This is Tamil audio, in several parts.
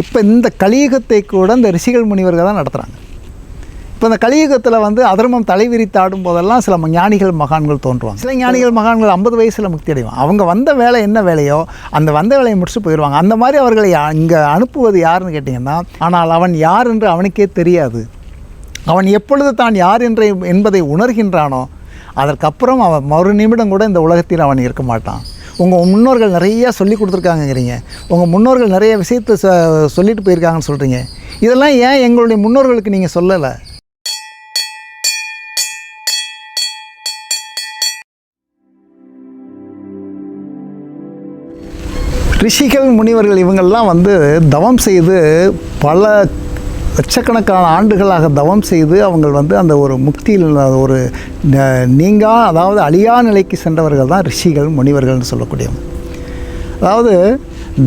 இப்போ இந்த கலியுகத்தை கூட இந்த ரிஷிகள் முனிவர்கள் தான் நடத்துகிறாங்க இப்போ இந்த கலியுகத்தில் வந்து அதர்மம் தலைவிரித்து ஆடும் போதெல்லாம் சில ஞானிகள் மகான்கள் தோன்றுவாங்க. சில ஞானிகள் மகான்கள் ஐம்பது வயசில் முக்தி அடைவாங்க. அவங்க வந்த வேலை என்ன வேலையோ அந்த வந்த வேலையை முடிச்சு போயிடுவாங்க. அந்த மாதிரி அவர்களை இங்கே அனுப்புவது யாருன்னு கேட்டிங்கன்னா ஆனால் அவன் யார் என்று அவனுக்கே தெரியாது. அவன் எப்பொழுது தான் யார் என்ற என்பதை உணர்கின்றானோ அதற்கப்புறம் அவன் மறு நிமிடம் கூட இந்த உலகத்தில் அவன் இருக்க மாட்டான். உங்கள் முன்னோர்கள் நிறையா சொல்லி கொடுத்துருக்காங்கங்கிறீங்க. உங்கள் முன்னோர்கள் நிறைய விஷயத்தை ச சொல்லிட்டு போயிருக்காங்கன்னு சொல்கிறீங்க இதெல்லாம் ஏன் எங்களுடைய முன்னோர்களுக்கு நீங்கள் சொல்லலை? ரிஷிகள் முனிவர்கள் இவங்கெல்லாம் வந்து தவம் செய்து பல லட்சக்கணக்கான ஆண்டுகளாக தவம் செய்து அவங்க வந்து அந்த ஒரு முக்தியில் ஒரு நீங்கா அதாவது அழியா நிலைக்கு சென்றவர்கள் தான் ரிஷிகள் முனிவர்கள்னு சொல்லக்கூடியவங்க. அதாவது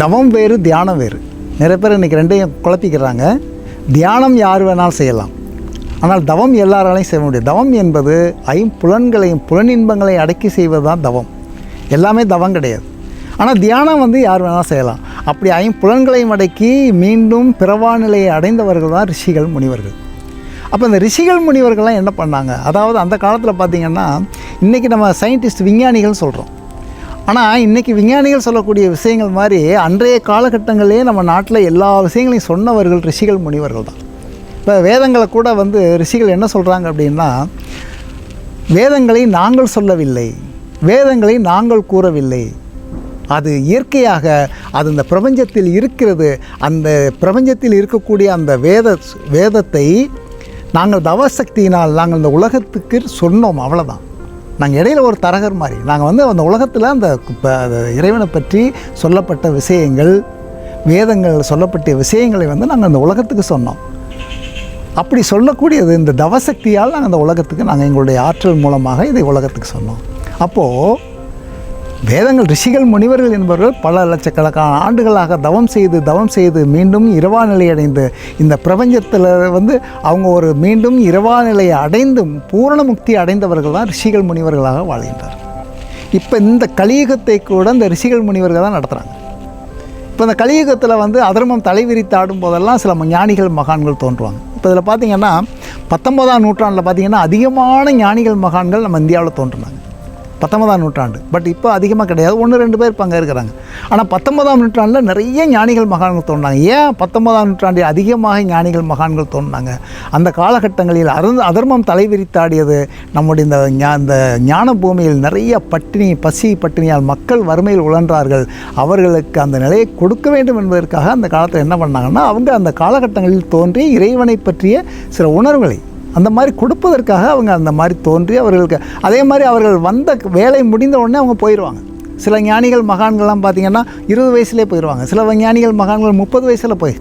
தவம் வேறு தியானம் வேறு. நிறைய பேர் இன்றைக்கி ரெண்டையும் குழப்பிக்கிறாங்க. தியானம் யார் வேணாலும் செய்யலாம். ஆனால் தவம் எல்லாராலையும் செய்ய முடியும் தவம் என்பது ஐம்புலன்களையும் புலனின்பங்களையும் அடக்கி செய்வது தான் தவம். எல்லாமே தவம் கிடையாது. ஆனால் தியானம் வந்து யார் வேணாலும் செய்யலாம். அப்படி ஐம்புலன்களை அடக்கி மீண்டும் பிறவா நிலையை அடைந்தவர்கள் தான் ரிஷிகள் முனிவர்கள். அப்போ இந்த ரிஷிகள் முனிவர்கள்லாம் என்ன பண்ணாங்க? அதாவது அந்த காலத்தில் பார்த்திங்கன்னா இன்றைக்கி நம்ம சயின்டிஸ்ட் விஞ்ஞானிகள் சொல்கிறோம் ஆனால் இன்றைக்கி விஞ்ஞானிகள் சொல்லக்கூடிய விஷயங்கள் மாதிரி அன்றைய காலகட்டங்களிலே நம்ம நாட்டில் எல்லா விஷயங்களையும் சொன்னவர்கள் ரிஷிகள் முனிவர்கள் தான். இப்போ வேதங்களை கூட வந்து ரிஷிகள் என்ன சொல்கிறாங்க அப்படின்னா வேதங்களை நாங்கள் சொல்லவில்லை வேதங்களை நாங்கள் கூறவில்லை அது இயற்கையாக அது இந்த பிரபஞ்சத்தில் இருக்கிறது அந்த பிரபஞ்சத்தில் இருக்கக்கூடிய அந்த வேத வேதத்தை நாங்கள் தவசக்தியினால் நாங்கள் இந்த உலகத்துக்கு சொன்னோம் அவ்வளோதான் நாங்கள் இடையில ஒரு தரகர் மாதிரி. நாங்கள் வந்து அந்த உலகத்தில் அந்த அந்த இறைவனை பற்றி சொல்லப்பட்ட விஷயங்கள் வேதங்கள் சொல்லப்பட்ட விஷயங்களை வந்து நாங்கள் அந்த உலகத்துக்கு சொன்னோம். அப்படி சொல்லக்கூடியது இந்த தவசக்தியால் நாங்கள் அந்த உலகத்துக்கு நாங்கள் எங்களுடைய ஆற்றல் மூலமாக இதை உலகத்துக்கு சொன்னோம். அப்போது வேதங்கள் ரிஷிகள் முனிவர்கள் என்பவர்கள் பல லட்சக்கணக்கான ஆண்டுகளாக தவம் செய்து தவம் செய்து மீண்டும் இரவா நிலை அடைந்து இந்த பிரபஞ்சத்தில் வந்து அவங்க ஒரு மீண்டும் இரவா நிலையை அடைந்து பூரண முக்தி அடைந்தவர்கள் தான் ரிஷிகள் முனிவர்களாக வாழ்கின்றார் இப்போ இந்த கலியுகத்தை கூட இந்த ரிஷிகள் முனிவர்கள் தான் நடத்துகிறாங்க இப்போ இந்த கலியுகத்தில் வந்து அதர்மம் தலைவிரித்து ஆடும் போதெல்லாம் சில ஞானிகள் மகான்கள் தோன்றுவாங்க. இப்போ இதில் பார்த்தீங்கன்னா பத்தொன்பதாம் நூற்றாண்டில் பார்த்தீங்கன்னா அதிகமான ஞானிகள் மகான்கள் நம்ம இந்தியாவில் தோன்றுனாங்க. பத்தொன்பதாம் நூற்றாண்டு. பட் இப்போ அதிகமாக கிடையாது. ஒன்று ரெண்டு பேர் பங்கே இருக்கிறாங்க. ஆனால் பத்தொன்பதாம் நூற்றாண்டில் நிறைய ஞானிகள் மகான்கள் தோன்றாங்க. ஏன் பத்தொன்பதாம் நூற்றாண்டில் அதிகமாக ஞானிகள் மகான்கள் தோன்றாங்க? அந்த காலகட்டங்களில் அருந்த அதர்மம் தலைவிரித்தாடியது நம்முடைய இந்த ஞா- இந்த ஞான பூமியில் நிறைய பட்டினி பசி பட்டினியால் மக்கள் வறுமையில் உழன்றார்கள். அவர்களுக்கு அந்த நிலையை கொடுக்க வேண்டும் என்பதற்காக அந்த காலத்தில் என்ன பண்ணாங்கன்னா அவங்க அந்த காலகட்டங்களில் தோன்றி இறைவனை பற்றிய சில உணர்வுகளை அந்த மாதிரி கொடுப்பதற்காக அவங்க அந்த மாதிரி தோன்றி அவர்களுக்கு அதே மாதிரி அவர்கள் வந்த வேலை முடிந்த உடனே அவங்க போயிடுவாங்க சில ஞானிகள் மகான்கள்லாம் பார்த்திங்கன்னா இருபது வயசுலேயே போயிடுவாங்க சில ஞானிகள் மகான்கள் முப்பது வயசில் போய்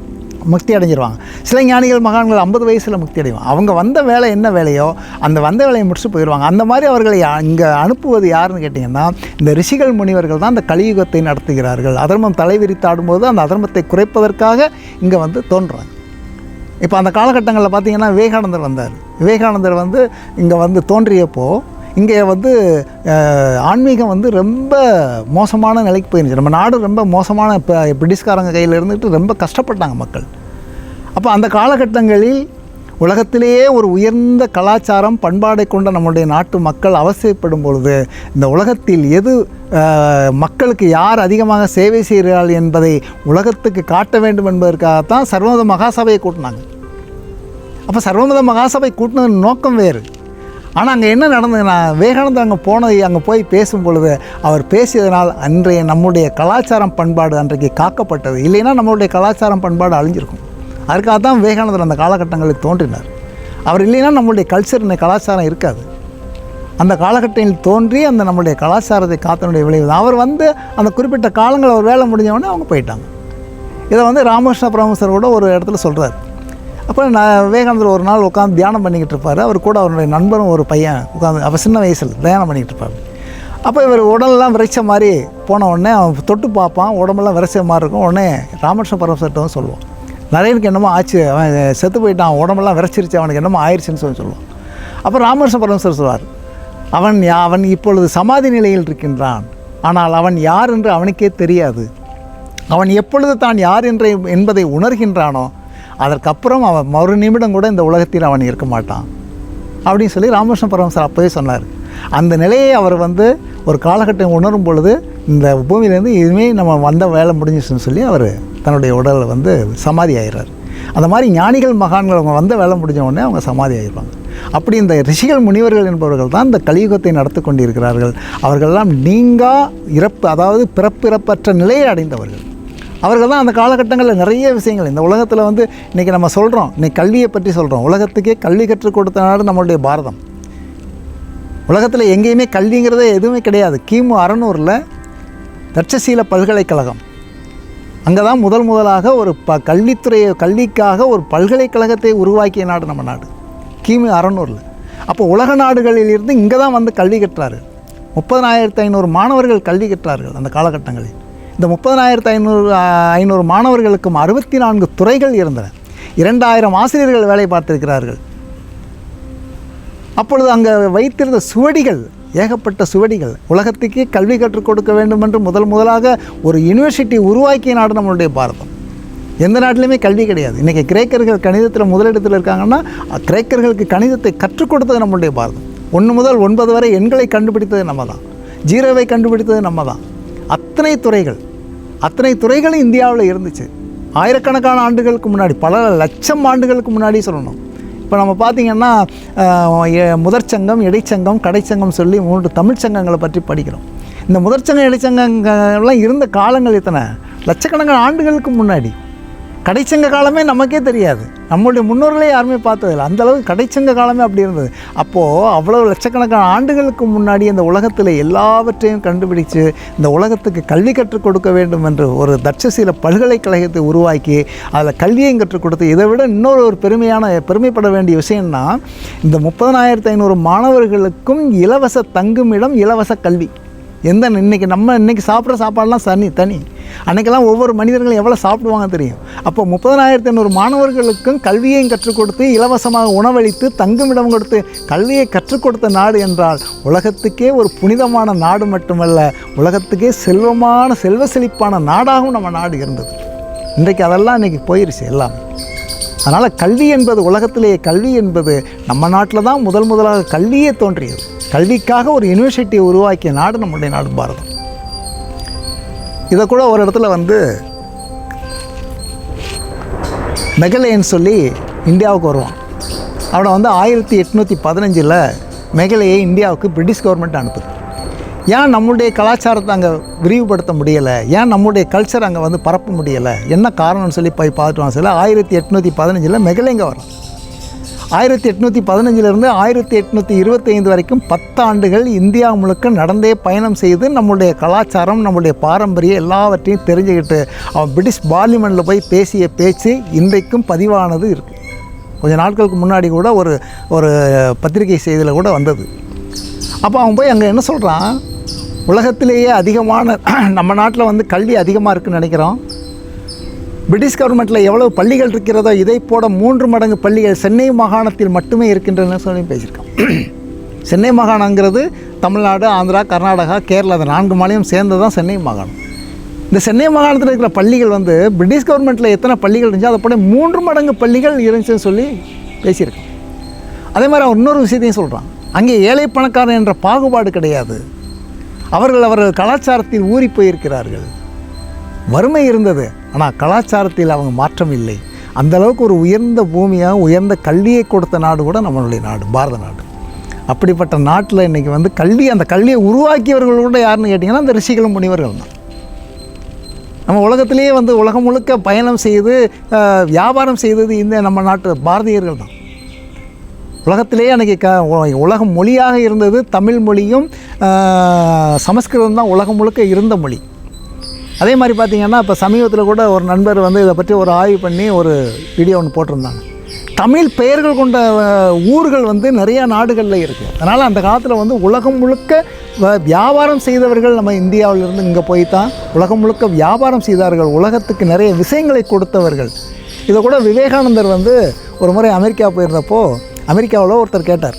முக்தி அடைஞ்சிருவாங்க. சில ஞானிகள் மகான்கள் ஐம்பது வயசில் முக்தி அடைவாங்க. அவங்க வந்த வேலை என்ன வேலையோ அந்த வந்த வேலையை முடிச்சு போயிடுவாங்க அந்த மாதிரி அவர்களை இங்கே அனுப்புவது யாருன்னு கேட்டிங்கன்னா இந்த ரிஷிகள் முனிவர்கள் தான் இந்த கலியுகத்தை நடத்துகிறார்கள். அதர்மம் தலைவிரித்தாடும்போது அந்த அதர்மத்தை குறைப்பதற்காக இங்கே வந்து தோன்றுறாங்க. இப்போ அந்த காலகட்டங்களில் பார்த்தீங்கன்னா விவேகானந்தர் வந்தார். விவேகானந்தர் வந்து இங்கே வந்து தோன்றியப்போ இங்கே வந்து ஆன்மீகம் வந்து ரொம்ப மோசமான நிலைக்கு போயிருந்துச்சு. நம்ம நாடு ரொம்ப மோசமான இப்போ பிரிட்டிஷ்காரங்க கையில் இருந்துட்டு ரொம்ப கஷ்டப்பட்டாங்க மக்கள். அப்போ அந்த காலகட்டங்களில் உலகத்திலேயே ஒரு உயர்ந்த கலாச்சாரம் பண்பாடை கொண்ட நம்முடைய நாட்டு மக்கள் அவசியப்படும் பொழுது இந்த உலகத்தில் எது மக்களுக்கு யார் அதிகமாக சேவை செய்கிறார்கள் என்பதை உலகத்துக்கு காட்ட வேண்டும் என்பதற்காகத்தான் சர்வமத மகாசபையை கூட்டினாங்க. அப்போ சர்வமத மகாசபை கூட்டினது நோக்கம் வேறு. ஆனால் அங்கே என்ன நடந்ததுன்னா விவேகானந்தர் அங்கே போனது அங்கே போய் பேசும் பொழுது அவர் பேசியதனால் அன்றைய நம்முடைய கலாச்சாரம் பண்பாடு அன்றைக்கு காக்கப்பட்டது. இல்லைன்னா நம்மளுடைய கலாச்சாரம் பண்பாடு அழிஞ்சிருக்கும். அதுக்காக தான் விவேகானந்தர் அந்த காலகட்டங்களில் தோன்றினார். அவர் இல்லைன்னா நம்மளுடைய கல்ச்சர் இந்த கலாச்சாரம் இருக்காது. அந்த காலகட்டத்தில் தோன்றி அந்த நம்மளுடைய கலாச்சாரத்தை காத்தனுடைய விளைவு தான். அவர் வந்து அந்த குறிப்பிட்ட காலங்கள் அவர் வேலை முடிஞ்சவொடனே அவங்க போயிட்டாங்க. இதை வந்து ராமகிருஷ்ண பரமசர் கூட ஒரு இடத்துல சொல்கிறார் அப்போ நான் விவேகானந்தர் ஒரு நாள் உட்காந்து தியானம் பண்ணிக்கிட்டு இருப்பார். அவர் கூட அவருடைய நண்பரும் ஒரு பையன் உட்காந்து அவர் சின்ன வயசில் தியானம் பண்ணிக்கிட்டு இருப்பார். அப்போ இவர் உடலெல்லாம் விரைச்ச மாதிரி போன உடனே அவன் தொட்டு பார்ப்பான். உடம்பெல்லாம் விரைச்ச மாதிரி இருக்கும். உடனே ராமகிருஷ்ண பரமசர்கிட்ட வந்து சொல்லுவான். நரேனுக்கு என்னமோ ஆச்சு அவன் செத்து போயிட்டான் உடம்பெல்லாம் விரைச்சிருச்சு அவனுக்கு என்னமோ ஆயிடுச்சுன்னு சொல்லி சொல்லுவான். அப்போ ராமகிருஷ்ண பரமசர் சொல்வார் அவன் யா- அவன் இப்பொழுது சமாதி நிலையில் இருக்கின்றான். ஆனால் அவன் யார் என்று அவனுக்கே தெரியாது. அவன் எப்பொழுது தான் யார் என்ற என்பதை உணர்கின்றானோ அதற்கப்புறம் அவன் மறு நிமிடம் கூட இந்த உலகத்தில் அவன் இருக்க மாட்டான். அப்படின்னு சொல்லி ராமகிருஷ்ண பரமசர் அப்போவே சொன்னார். அந்த நிலையை அவர் வந்து ஒரு காலகட்டம் உணரும் பொழுது இந்த பூமியிலேருந்து இதுவுமே நம்ம வந்த வேலை முடிஞ்சிச்சுன்னு சொல்லி அவர் தன்னுடைய உடலை வந்து சமாதி ஆயிடுறார் அந்த மாதிரி ஞானிகள் மகான்கள் அவங்க வந்து வேலை முடிஞ்ச உடனே அவங்க சமாதி ஆகிருப்பாங்க அப்படி இந்த ரிஷிகள் முனிவர்கள் என்பவர்கள் தான் இந்த கலியுகத்தை நடத்தி கொண்டிருக்கிறார்கள். அவர்களெல்லாம் நீங்கா இறப்பு அதாவது பிறப்பிறப்பற்ற நிலையை அடைந்தவர்கள். அவர்கள் தான் அந்த காலகட்டங்களில் நிறைய விஷயங்கள். இந்த உலகத்தில் வந்து இன்றைக்கி நம்ம சொல்கிறோம் இன்னைக்கு கல்வியை பற்றி சொல்கிறோம் உலகத்துக்கே கல்வி கற்றுக் கொடுத்த நாடு நம்மளுடைய பாரதம். உலகத்தில் எங்கேயுமே கல்விங்கிறதே எதுவுமே கிடையாது. கிமு அறநூறில் தட்சசீல பல்கலைக்கழகம். அங்கே தான் முதல் முதலாக ஒரு ப கல்வித்துறையை கல்விக்காக ஒரு பல்கலைக்கழகத்தை உருவாக்கிய நாடு நம்ம நாடு. கிமு அறநூறில். அப்போ உலக நாடுகளில் இருந்து இங்கே தான் வந்து கல்வி கற்றாரு. முப்பதனாயிரத்து ஐநூறு மாணவர்கள் கல்வி கற்றார்கள் அந்த காலகட்டங்களில். இந்த முப்பதனாயிரத்து ஐநூறு ஐநூறு மாணவர்களுக்கும் அறுபத்தி நான்கு துறைகள் இருந்தன. இரண்டாயிரம் ஆசிரியர்கள் வேலை பார்த்திருக்கிறார்கள். அப்பொழுது அங்கே வைத்திருந்த சுவடிகள் ஏகப்பட்ட சுவடிகள். உலகத்துக்கே கல்வி கற்றுக் கொடுக்க வேண்டும் என்று முதல் முதலாக ஒரு யூனிவர்சிட்டி உருவாக்கிய நாடு நம்மளுடைய பாரதம். எந்த நாட்டிலையுமே கல்வி கிடையாது. இன்றைக்கி கிரேக்கர்கள் கணிதத்தில் முதலிடத்தில் இருக்காங்கன்னா கிரேக்கர்களுக்கு கணிதத்தை கற்றுக் கொடுத்தது நம்மளுடைய பாரதம். ஒன்று முதல் ஒன்பது வரை எண்களை கண்டுபிடித்தது நம்ம தான் ஜீரோவை கண்டுபிடித்தது நம்ம தான் அத்தனை துறைகள் அத்தனை துறைகளும் இந்தியாவில் இருந்துச்சு. ஆயிரக்கணக்கான ஆண்டுகளுக்கு முன்னாடி பல லட்சம் ஆண்டுகளுக்கு முன்னாடி சொல்லணும். இப்போ நம்ம பார்த்தீங்கன்னா முதற்சங்கம் இடைச்சங்கம் கடைச்சங்கம் சொல்லி மூன்று தமிழ் சங்கங்களை பற்றி படிக்கிறோம். இந்த முதற்சங்கம் இடைச்சங்கங்கள்லாம் இருந்த காலங்கள் எத்தனை? லட்சக்கணக்கான ஆண்டுகளுக்கு முன்னாடி. கடைச்சங்க காலமே நமக்கே தெரியாது. நம்மளுடைய முன்னோர்களே யாருமே பார்த்ததில்ல. அந்த அளவுக்கு கடைச்சங்க காலமே அப்படி இருந்தது. அப்போது அவ்வளோ லட்சக்கணக்கான ஆண்டுகளுக்கு முன்னாடி இந்த உலகத்தில் எல்லாவற்றையும் கண்டுபிடிச்சு இந்த உலகத்துக்கு கல்வி கற்றுக் கொடுக்க வேண்டும் என்று ஒரு தட்சசீல பல்கலைக்கழகத்தை உருவாக்கி அதில் கல்வியையும் கற்றுக் கொடுத்து இதை விட இன்னொரு ஒரு பெருமையான பெருமைப்பட வேண்டிய விஷயம்னா இந்த முப்பதனாயிரத்து ஐநூறு மாணவர்களுக்கும் இலவச தங்குமிடம் இலவச கல்வி. எந்த இன்னைக்கு நம்ம இன்றைக்கி சாப்பிட்ற சாப்பாடெலாம் தனி தனி. அன்றைக்கெல்லாம் ஒவ்வொரு மனிதர்களும் எவ்வளோ சாப்பிடுவாங்க தெரியும்? அப்போ முப்பதனாயிரத்தி ஐநூறு மாணவர்களுக்கும் கல்வியையும் கற்றுக் கொடுத்து இலவசமாக உணவளித்து தங்குமிடம் கொடுத்து கல்வியை கற்றுக் கொடுத்த நாடு என்றால் உலகத்துக்கே ஒரு புனிதமான நாடு மட்டுமல்ல உலகத்துக்கே செல்வமான செல்வ செழிப்பான நாடாகவும் நம்ம நாடு இருந்தது. இன்றைக்கு அதெல்லாம் இன்றைக்கி போயிருச்சு எல்லாமே. அதனால் கல்வி என்பது உலகத்திலேயே கல்வி என்பது நம்ம நாட்டில் தான் முதல் முதலாக கல்வியே தோன்றியது. கல்விக்காக ஒரு யூனிவர்சிட்டியை உருவாக்கிய நாடு நம்முடைய நாடு பாரதம். இதை கூட ஒரு இடத்துல வந்து மெகலேன்னு சொல்லி இந்தியாவுக்கு வருவான். அவனை வந்து ஆயிரத்தி எட்நூற்றி பதினஞ்சில் மெகலையை இந்தியாவுக்கு பிரிட்டிஷ் கவர்மெண்ட் அனுப்புது. ஏன் நம்முடைய கலாச்சாரத்தை அங்கே விரிவுபடுத்த முடியலை? ஏன் நம்முடைய கல்ச்சர் அங்கே வந்து பரப்ப முடியலை? என்ன காரணம்னு சொல்லி போய் பார்த்துட்டு வாங்க. சொல்ல ஆயிரத்தி எட்நூற்றி பதினஞ்சில் மெகலைங்க வரும் ஆயிரத்தி எட்நூற்றி பதினஞ்சிலிருந்து ஆயிரத்தி எட்நூற்றி இருபத்தைந்து வரைக்கும் பத்து ஆண்டுகள் இந்தியா முழுக்க நடந்தே பயணம் செய்து நம்மளுடைய கலாச்சாரம் நம்மளுடைய பாரம்பரியம் எல்லாவற்றையும் தெரிஞ்சுக்கிட்டு அவன் பிரிட்டிஷ் பார்லிமெண்ட்டில் போய் பேசிய பேச்சு இன்றைக்கும் பதிவானது இருக்குது கொஞ்ச நாட்களுக்கு முன்னாடி கூட ஒரு ஒரு பத்திரிகை செய்தியில் கூட வந்தது. அப்போ அவன் போய் அங்கே என்ன சொல்கிறான் உலகத்திலேயே அதிகமான நம்ம நாட்டில் வந்து கல்வி அதிகமாக இருக்குதுன்னு நினைக்கிறோம். பிரிட்டிஷ் கவர்மெண்ட்டில் எவ்வளவு பள்ளிகள் இருக்கிறதோ இதை போட மூன்று மடங்கு பள்ளிகள் சென்னை மாகாணத்தில் மட்டுமே இருக்கின்றன சொல்லி பேசியிருக்கான் சென்னை மாகாணங்கிறது தமிழ்நாடு ஆந்திரா கர்நாடகா கேரளா அந்த நான்கு மாநிலம் சேர்ந்தது தான் சென்னை மாகாணம். இந்த சென்னை மாகாணத்தில் இருக்கிற பள்ளிகள் வந்து பிரிட்டிஷ் கவர்மெண்ட்டில் எத்தனை பள்ளிகள் இருந்துச்சோ அதை போல மூன்று மடங்கு பள்ளிகள் இருந்துச்சுன்னு சொல்லி பேசியிருக்கான் அதே மாதிரி அவன் இன்னொரு விஷயத்தையும் சொல்கிறான் அங்கே ஏழை பணக்காரன் என்ற பாகுபாடு கிடையாது. அவர்கள் அவர்கள் கலாச்சாரத்தில் ஊறி போயிருக்கிறார்கள். வறுமை இருந்தது. ஆனால் கலாச்சாரத்தில் அவங்க மாற்றம் இல்லை. அந்த அளவுக்கு ஒரு உயர்ந்த பூமியாக உயர்ந்த கல்வியை கொடுத்த நாடு கூட நம்மளுடைய நாடு பாரத நாடு. அப்படிப்பட்ட நாட்டில் இன்றைக்கி வந்து கல்வி அந்த கல்வியை உருவாக்கியவர்கள் கூட யாருன்னு கேட்டிங்கன்னா அந்த ரிஷிகளும் முனிவர்கள் தான். நம்ம உலகத்திலேயே வந்து உலகம் முழுக்க பயணம் செய்து வியாபாரம் செய்தது இந்த நம்ம நாட்டு பாரதியர்கள் தான். உலகத்திலேயே அன்றைக்கி க உலகம் மொழியாக இருந்தது தமிழ் மொழியும் சமஸ்கிருதம் தான் உலகம் முழுக்க இருந்த மொழி. அதே மாதிரி பார்த்தீங்கன்னா இப்போ சமீபத்தில் கூட ஒரு நண்பர் வந்து இதை பற்றி ஒரு ஆய்வு பண்ணி ஒரு வீடியோ ஒன்று போட்டிருந்தாங்க. தமிழ் பெயர்கள் கொண்ட ஊர்கள் வந்து நிறையா நாடுகளில் இருக்குது அதனால் அந்த காலத்தில் வந்து உலகம் முழுக்க வ- வியாபாரம் செய்தவர்கள் நம்ம இந்தியாவிலிருந்து இங்கே போய் தான் உலகம் முழுக்க வியாபாரம் செய்தார்கள். உலகத்துக்கு நிறைய விஷயங்களை கொடுத்தவர்கள். இதை கூட விவேகானந்தர் வந்து ஒரு முறை அமெரிக்கா போயிருந்தப்போ அமெரிக்காவில் ஒருத்தர் கேட்டார்.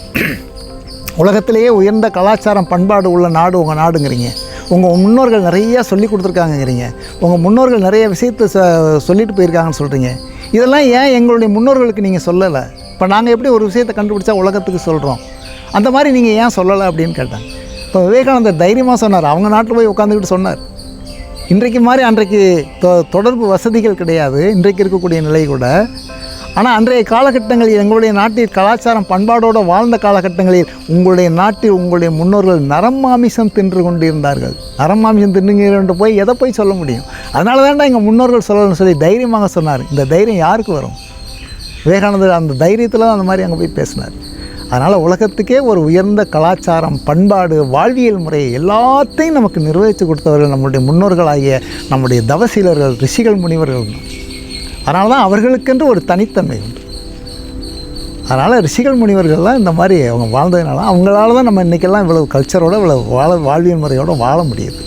உலகத்திலேயே உயர்ந்த கலாச்சாரம் பண்பாடு உள்ள நாடு உங்கள் நாடுங்கிறீங்க. உங்கள் முன்னோர்கள் நிறையா சொல்லி கொடுத்துருக்காங்கங்கிறீங்க. உங்கள் முன்னோர்கள் நிறைய விஷயத்தை ச சொல்லிட்டு போயிருக்காங்கன்னு சொல்கிறீங்க இதெல்லாம் ஏன் எங்களுடைய முன்னோர்களுக்கு நீங்கள் சொல்லலை? இப்போ நாங்கள் எப்படி ஒரு விஷயத்தை கண்டுபிடிச்சா உலகத்துக்கு சொல்கிறோம் அந்த மாதிரி நீங்கள் ஏன் சொல்லலை அப்படின்னு கேட்டேன். இப்போ விவேகானந்தர் தைரியமாக சொன்னார். அவங்க நாட்டில் போய் உட்காந்துக்கிட்டு சொன்னார். இன்றைக்கு மாதிரி அன்றைக்கு தொ- தொடர்பு வசதிகள் கிடையாது. இன்றைக்கு இருக்கக்கூடிய நிலை கூட ஆனால் அன்றைய காலகட்டங்களில் எங்களுடைய நாட்டில் கலாச்சாரம் பண்பாடோடு வாழ்ந்த காலகட்டங்களில் உங்களுடைய நாட்டில் உங்களுடைய முன்னோர்கள் நரம் மாமிசம் தின்று கொண்டிருந்தார்கள். நரம் மாமிசம் தின்னுங்கிறன்ட்டு போய் எதை போய் சொல்ல முடியும்? அதனால தான்டா எங்கள் முன்னோர்கள் சொல்லணும்னு சொல்லி தைரியமாக சொன்னார். இந்த தைரியம் யாருக்கு வரும்? விவேகானந்தர் அந்த தைரியத்தில் தான் அந்த மாதிரி அங்கே போய் பேசினார். அதனால் உலகத்துக்கே ஒரு உயர்ந்த கலாச்சாரம் பண்பாடு வாழ்வியல் முறை எல்லாத்தையும் நமக்கு நிர்வகித்து கொடுத்தவர்கள் நம்முடைய முன்னோர்களாகிய நம்முடைய தவசீலர்கள் ரிஷிகள் முனிவர்கள். தான் அதனால தான் அவர்களுக்கென்று ஒரு தனித்தன்மை உண்டு. அதனால் ரிஷிகள் முனிவர்கள்லாம் இந்த மாதிரி அவங்க வாழ்ந்ததுனால அவங்களால தான் நம்ம இன்றைக்கெல்லாம் இவ்வளவு கல்ச்சரோடு இவ்வளவு வாழ வாழ்வியல் முறையோடு வாழ முடியுது.